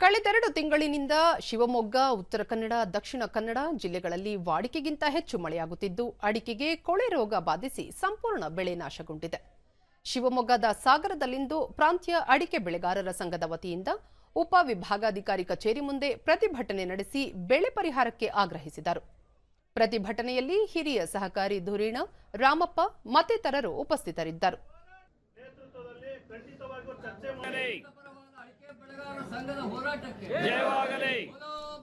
ಕಳೆದೆರಡು ತಿಂಗಳಿನಿಂದ ಶಿವಮೊಗ್ಗ, ಉತ್ತರ ಕನ್ನಡ, ದಕ್ಷಿಣ ಕನ್ನಡ ಜಿಲ್ಲೆಗಳಲ್ಲಿ ವಾಡಿಕೆಗಿಂತ ಹೆಚ್ಚು ಮಳೆಯಾಗುತ್ತಿದ್ದು, ಅಡಿಕೆಗೆ ಕೊಳೆ ರೋಗ ಬಾಧಿಸಿ ಸಂಪೂರ್ಣ ಬೆಳೆ ನಾಶಗೊಂಡಿದೆ. ಶಿವಮೊಗ್ಗದ ಸಾಗರದಲ್ಲಿಂದು ಪ್ರಾಂತ್ಯ ಅಡಿಕೆ ಬೆಳೆಗಾರರ ಸಂಘದ ವತಿಯಿಂದ ಉಪ ವಿಭಾಗಾಧಿಕಾರಿ ಕಚೇರಿ ಮುಂದೆ ಪ್ರತಿಭಟನೆ ನಡೆಸಿ ಬೆಳೆ ಪರಿಹಾರಕ್ಕೆ ಆಗ್ರಹಿಸಿದರು. ಪ್ರತಿಭಟನೆಯಲ್ಲಿ ಹಿರಿಯ ಸಹಕಾರಿ ಧುರೀಣ, ರಾಮಪ್ಪ, ಮತ್ತಿತರರು ಉಪಸ್ಥಿತರಿದ್ದರು. ಸಂಘದ ಹೋರಾಟಕ್ಕೆ ಜಯವಾಗಲಿ.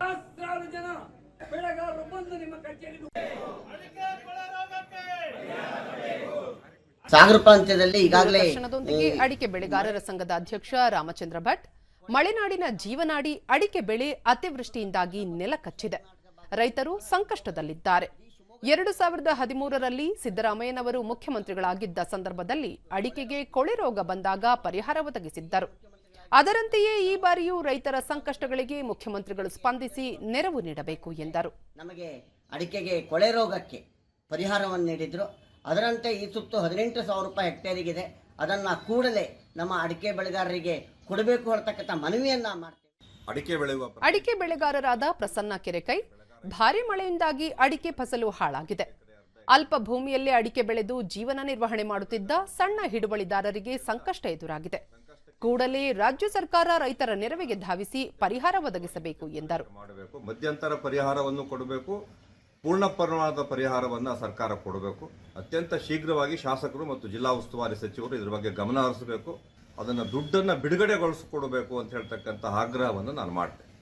ಸಹಸ್ರಾರು ಜನ ಬೆಳೆಗಾರರು ಬಂದು ನಿಮ್ಮ ಕಚೇರಿ ಸಾಗರ ಪ್ರಾಂತ್ಯದಲ್ಲಿ ಈಗಾಗಲೇ ಅಡಿಕೆ ಬೆಳೆಗಾರರ ಸಂಘದ ಅಧ್ಯಕ್ಷ ರಾಮಚಂದ್ರ ಭಟ್ ಮಳೆನಾಡಿನ ಜೀವನಾಡಿ ಅಡಿಕೆ ಬೆಳೆ ಅತಿವೃಷ್ಟಿಯಿಂದಾಗಿ ನೆಲಕಚ್ಚಿದೆ ರೈತರು ಸಂಕಷ್ಟದಲ್ಲಿದ್ದಾರೆ. ಎರಡು ಸಾವಿರದ ಹದಿಮೂರರಲ್ಲಿ ಸಿದ್ದರಾಮಯ್ಯನವರು ಮುಖ್ಯಮಂತ್ರಿಗಳಾಗಿದ್ದ ಸಂದರ್ಭದಲ್ಲಿ ಅಡಿಕೆಗೆ ಕೊಳೆ ರೋಗ ಬಂದಾಗ ಪರಿಹಾರ ಒದಗಿಸಿದ್ದರು. ಅದರಂತೆಯೇ ಈ ಬಾರಿಯೂ ರೈತರ ಸಂಕಷ್ಟಗಳಿಗೆ ಮುಖ್ಯಮಂತ್ರಿಗಳು ಸ್ಪಂದಿಸಿ ನೆರವು ನೀಡಬೇಕು ಎಂದರು. ನಮಗೆ ಅಡಿಕೆಗೆ ಕೊಳೆ ರೋಗಕ್ಕೆ ಪರಿಹಾರವನ್ನು ನೀಡಿದ್ರು. ಅದರಂತೆ ಈ ಸುತ್ತು ಹದಿನೆಂಟು ಸಾವಿರ ರೂಪಾಯಿ ಹೆಕ್ಟೇರಿಗಿದೆ. ಅದನ್ನು ಕೂಡಲೇ ನಮ್ಮ ಅಡಿಕೆ ಬೆಳೆಗಾರರಿಗೆ ಕೊಡಬೇಕು ಅಂತಕ್ಕಂಥ ಮನವಿಯನ್ನ ಮಾಡ್ತೇವೆ. ಅಡಿಕೆ ಬೆಳೆಯುವ ಅಡಿಕೆ ಬೆಳೆಗಾರರಾದ ಪ್ರಸನ್ನ ಕೆರೆಕೈ ಭಾರಿ ಮಳೆಯಿಂದಾಗಿ ಅಡಿಕೆ ಫಸಲು ಹಾಳಾಗಿದೆ. ಅಲ್ಪ ಭೂಮಿಯಲ್ಲಿ ಅಡಿಕೆ ಬೆಳೆದು ಜೀವನ ನಿರ್ವಹಣೆ ಮಾಡುತ್ತಿದ್ದ ಸಣ್ಣ ಹಿಡುವಳಿದಾರರಿಗೆ ಸಂಕಷ್ಟ ಎದುರಾಗಿದೆ. ಕೂಡಲೇ ರಾಜ್ಯ ಸರ್ಕಾರ ರೈತರ ನೆರವಿಗೆ ಧಾವಿಸಿ ಪರಿಹಾರ ಒದಗಿಸಬೇಕು ಎಂದರು. ಮಾಡಬೇಕು. ಮಧ್ಯಂತರ ಪರಿಹಾರವನ್ನು ಕೊಡಬೇಕು. ಪೂರ್ಣ ಪ್ರಮಾಣದ ಪರಿಹಾರವನ್ನು ಸರ್ಕಾರ ಕೊಡಬೇಕು. ಅತ್ಯಂತ ಶೀಘ್ರವಾಗಿ ಶಾಸಕರು ಮತ್ತು ಜಿಲ್ಲಾ ಉಸ್ತುವಾರಿ ಸಚಿವರು ಇದರ ಬಗ್ಗೆ ಗಮನ ಹರಿಸಬೇಕು. ಅದನ್ನು ದುಡ್ಡನ್ನು ಬಿಡುಗಡೆಗೊಳಿಸಿಕೊಡಬೇಕು ಅಂತ ಹೇಳ್ತಕ್ಕಂಥ ಆಗ್ರಹವನ್ನು ನಾನು ಮಾಡ್ತೇನೆ.